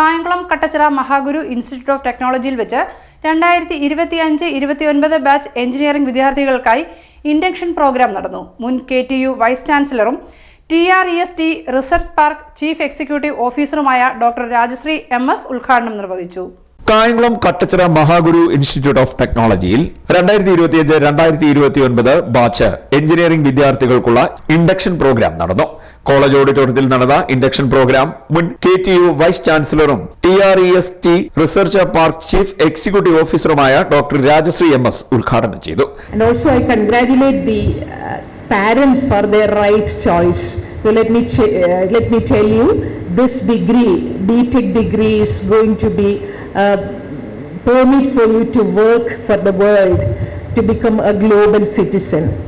Kayamkulam Kattachira Mahaguru institute of ടെക്നോളജിയിൽ വെച്ച് രണ്ടായിരത്തി ഇരുപത്തി ഇരുപത്തിയഞ്ച് ഇരുപത്തിയൊൻപത് ബാച്ച് എഞ്ചിനീയറിംഗ് വിദ്യാർത്ഥികൾക്കായി ഇൻഡക്ഷൻ പ്രോഗ്രാം നടന്നു. മുൻ K T U vice ചാൻസലറും T R E S T research park chief executive ഓഫീസറുമായ doctor Rajashree M S ഉദ്ഘാടനം നിർവഹിച്ചു. കായംകുളം കട്ടച്ചിറ മഹാഗുരു ഇൻസ്റ്റിറ്റ്യൂട്ട് ഓഫ് ടെക്നോളജിയിൽ രണ്ടായിരത്തി ഇരുപത്തിയഞ്ച് രണ്ടായിരത്തി ഇരുപത്തി ഒൻപത് ബാച്ച് എഞ്ചിനീയറിംഗ് വിദ്യാർത്ഥികൾക്കുള്ള ഇൻഡക്ഷൻ പ്രോഗ്രാം നടന്നു കോളേജ് ഓഡിറ്റോറിയത്തിൽ നടന്ന ഇൻഡക്ഷൻ പ്രോഗ്രാം മുൻ K T U vice ചാൻസലറും T R E S T research park chief executive ഓഫീസറുമായ doctor Rajashree M S ഉദ്ഘാടനം ചെയ്തു uh, parents for their right choice. So let me uh, let me tell you, this degree, BTech degree, is going to be permit for you to work for the world, to become a global citizen.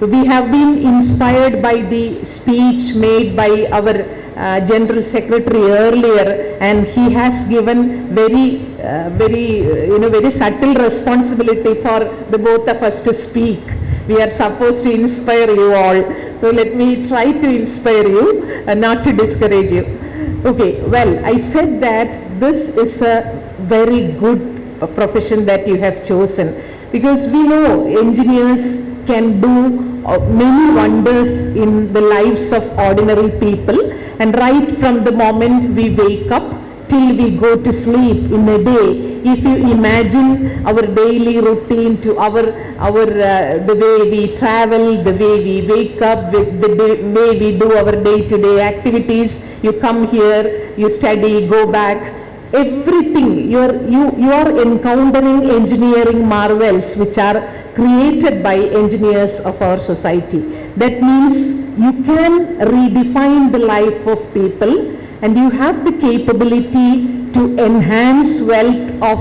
We have been inspired by the speech made by our uh, General Secretary earlier, and he has given very, uh, very, uh, you know, very subtle responsibility for the both of us to speak. We are supposed to inspire you all. So let me try to inspire you, uh, not to discourage you. Okay, well, I said that this is a very good uh, profession that you have chosen. Because we know engineers can do uh, many wonders in the lives of ordinary people. And right from the moment we wake up till we go to sleep in a day. If you imagine our daily routine to our our uh, the way we travel the way we wake up with the way we do our day to day activities you come here you study go back. Everything you are you you are encountering engineering marvels which are created by engineers of our society. That means you can redefine the life of people and you have the capability to enhance wealth of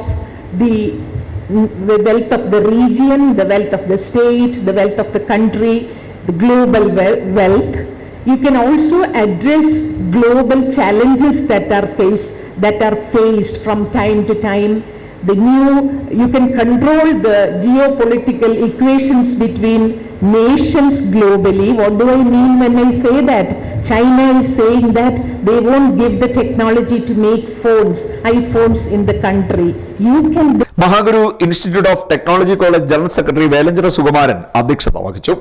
the the wealth of the region the wealth of the state the wealth of the country the global wealth. You can also address global challenges that are faced that are faced from time to time. The new you can control the geopolitical equations between nations globally. What do i mean when i say that china is saying that they won't give the technology to make phones iphones in the country. You can Mahaguru institute of technology college general secretary Velanchira Sukumaran അധ്യക്ഷത വഹിച്ചു.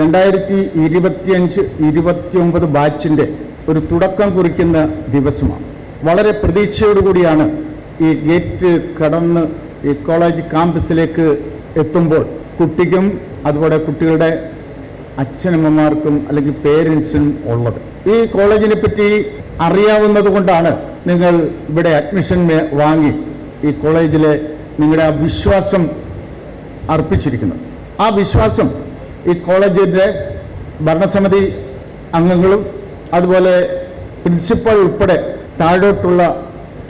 രണ്ടായിരത്തി ഇരുപത്തിയഞ്ച് ഇരുപത്തിയൊമ്പത് ബാച്ചിന്റെ ഒരു തുടക്കം കുറിക്കുന്ന ദിവസമാണ്. വളരെ പ്രതീക്ഷയോടുകൂടിയാണ് ഈ ഗേറ്റ് കടന്ന് ഈ കോളേജ് ക്യാമ്പസിലേക്ക് എത്തുമ്പോൾ കുട്ടിക്കും അതുപോലെ കുട്ടികളുടെ അച്ഛനമ്മമാർക്കും അല്ലെങ്കിൽ പേരൻസിനും ഉള്ളത്. ഈ കോളേജിനെ പറ്റി അറിയാവുന്നത് കൊണ്ടാണ് നിങ്ങൾ ഇവിടെ അഡ്മിഷൻ വാങ്ങി ഈ കോളേജിലെ നിങ്ങളുടെ ആ വിശ്വാസം അർപ്പിച്ചിരിക്കുന്നത്. ആ വിശ്വാസം ഈ കോളേജിന്റെ ഭരണസമിതി അംഗങ്ങളും അതുപോലെ പ്രിൻസിപ്പൽ ഉൾപ്പെടെ താഴോട്ടുള്ള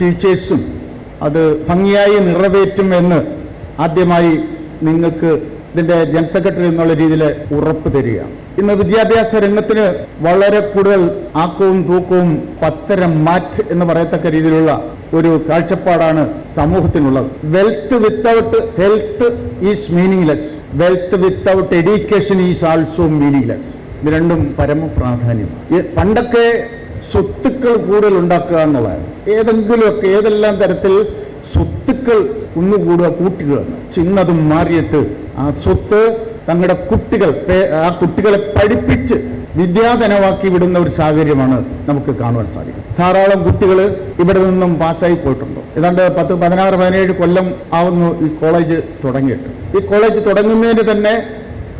ടീച്ചേഴ്സും അത് ഭംഗിയായി നിറവേറ്റും എന്ന് ആദ്യമായി നിങ്ങൾക്ക് ഇതിന്റെ ജനറൽ സെക്രട്ടറി എന്നുള്ള രീതിയിൽ ഉറപ്പ് തരിക ഇന്ന് വിദ്യാഭ്യാസ രംഗത്തിന് വളരെ കൂടുതൽ ആക്കവും തൂക്കവും പത്തരം മാറ്റ് എന്ന് പറയത്തക്ക രീതിയിലുള്ള ഒരു കാഴ്ചപ്പാടാണ് സമൂഹത്തിനുള്ളത്. Wealth without health is meaningless wealth without education is also meaningless ഇത് രണ്ടും പരമ പ്രാധാന്യം പണ്ടൊക്കെ സ്വത്തുക്കൾ കൂടുതൽ ഉണ്ടാക്കുക എന്നുള്ളതാണ്. ഏതെങ്കിലുമൊക്കെ ഏതെല്ലാം തരത്തിൽ സ്വത്തുക്കൾ കുന്നുകൂടുക കൂട്ടുക ചിന്നതും മാറിയിട്ട് ആ സ്വത്ത് തങ്ങളുടെ കുട്ടികൾ ആ കുട്ടികളെ പഠിപ്പിച്ച് വിദ്യാധനമാക്കി വിടുന്ന ഒരു സാഹചര്യമാണ് നമുക്ക് കാണുവാൻ സാധിക്കും ധാരാളം കുട്ടികൾ ഇവിടെ നിന്നും പാസ്സായി പോയിട്ടുണ്ട്? ഏതാണ്ട് പത്ത് പതിനാറ് പതിനേഴ് കൊല്ലം ആവുന്നു ഈ കോളേജ് തുടങ്ങിയിട്ട്. ഈ കോളേജ് തുടങ്ങുന്നതിന് തന്നെ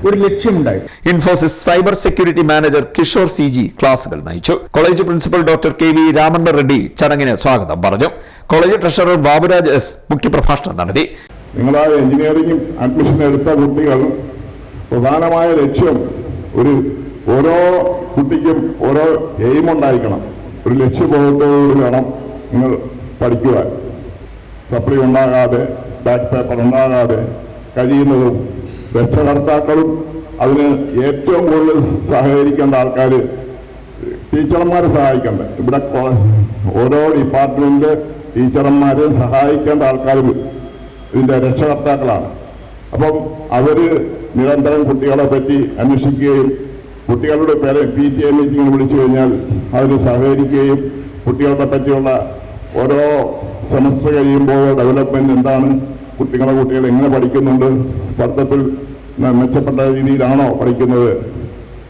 ഒരു ലക്ഷ്യമുണ്ടായി Infosys cyber security manager Kishore C G ക്ലാസുകൾ നയിച്ചു. College principal doctor K V Ramanna Reddy ചടങ്ങിന് സ്വാഗതം പറഞ്ഞു. കോളേജ് ട്രഷറർ ബാബുരാജ് എസ് മുഖ്യപ്രഭാഷണം നടത്തി. നിങ്ങൾ ആ എഞ്ചിനീയറിംഗ് അഡ്മിഷൻ എടുത്ത കുട്ടികൾ പ്രധാനമായ ലക്ഷ്യം ഒരു ഓരോ കുട്ടിക്കും ഓരോ എയിം ഉണ്ടായിരിക്കണം. ഒരു ലക്ഷ്യബോധത്തോടുകൂടി വേണം നിങ്ങൾ പഠിക്കുക സപ്ലി ഉണ്ടാകാതെ ബാക്ക് പേപ്പർ ഉണ്ടാകാതെ കഴിയുന്നതും രക്ഷകർത്താക്കളും അതിന് ഏറ്റവും കൂടുതൽ സഹകരിക്കേണ്ട ആൾക്കാർ ടീച്ചർമാരെ സഹായിക്കേണ്ട. ഇവിടെ ഓരോ ഡിപ്പാർട്ട്മെന്റ് ടീച്ചർമാരെ സഹായിക്കേണ്ട ആൾക്കാർ ഇതിന്റെ രക്ഷകർത്താക്കളാണ്. അപ്പം അവർ നിരന്തരം കുട്ടികളെ പറ്റി അന്വേഷിക്കുകയും കുട്ടികളുടെ പേരെ പി ടി എ മീറ്റിംഗ് വിളിച്ചു കഴിഞ്ഞാൽ അതിന് സഹകരിക്കുകയും കുട്ടികളെ പറ്റിയുള്ള ഓരോ സെമസ്റ്റർ കഴിയുമ്പോൾ ഡെവലപ്മെന്റ് എന്താണ് കുട്ടികളെ കുട്ടികൾ എങ്ങനെ പഠിക്കുന്നുണ്ട് പഠിത്തത്തിൽ മെച്ചപ്പെട്ട രീതിയിലാണോ പഠിക്കുന്നത്.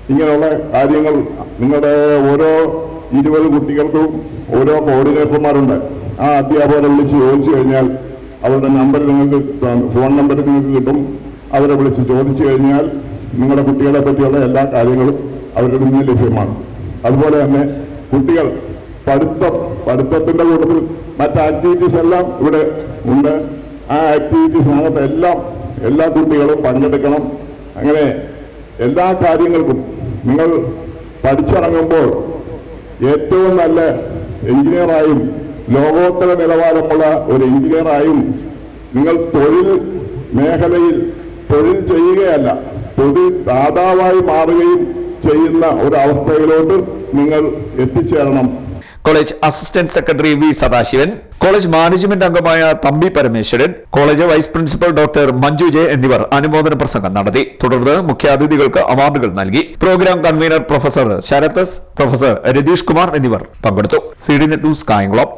ഇങ്ങനെയുള്ള കാര്യങ്ങൾ നിങ്ങളുടെ ഓരോ ഇരുപത് കുട്ടികൾക്കും ഓരോ കോർഡിനേറ്റർമാരുണ്ട് ആ അധ്യാപകരെ വിളിച്ച് ചോദിച്ചു കഴിഞ്ഞാൽ അവരുടെ നമ്പർ നിങ്ങൾക്ക് ഫോൺ നമ്പർ നിങ്ങൾക്ക് കിട്ടും. അവരെ വിളിച്ച് ചോദിച്ചു കഴിഞ്ഞാൽ നിങ്ങളുടെ കുട്ടികളെ പറ്റിയുള്ള എല്ലാ കാര്യങ്ങളും അവരുടെ മുന്നിൽ ലഭ്യമാണ്. അതുപോലെ തന്നെ കുട്ടികൾ പഠിത്തം പഠിത്തത്തിന്റെ കൂട്ടത്തിൽ മറ്റ് ആക്ടിവിറ്റീസ് എല്ലാം ഇവിടെ ഉണ്ട്. ആ ആക്ടിവിറ്റീസിനകത്ത് എല്ലാം എല്ലാ കുട്ടികളും പങ്കെടുക്കണം. അങ്ങനെ എല്ലാ കാര്യങ്ങൾക്കും നിങ്ങൾ പഠിച്ചിറങ്ങുമ്പോൾ ഏറ്റവും നല്ല എഞ്ചിനീയറായും ലോകോത്തര നിലവാരമുള്ള ഒരു എഞ്ചിനീയറായും നിങ്ങൾ തൊഴിൽ മേഖലയിൽ തൊഴിൽ ചെയ്യുകയല്ല തൊഴിൽ ദാതാവായി മാറുകയും ചെയ്യുന്ന ഒരു അവസ്ഥയിലോട്ട് നിങ്ങൾ എത്തിച്ചേരണം. College assistant secretary V Sadasivan college management അംഗമായ Thampi Parameswaran college vice principal doctor Manju J എന്നിവർ അനുമോദന പ്രസംഗം നടത്തി. തുടർന്ന് മുഖ്യാതിഥികൾക്ക് അവാർഡുകൾ നൽകി. പ്രോഗ്രാം കൺവീനർ പ്രൊഫസർ ശരത്തസ് പ്രൊഫസർ രതീഷ് കുമാർ എന്നിവർ പങ്കെടുത്തു. C D net news Kayamkulam.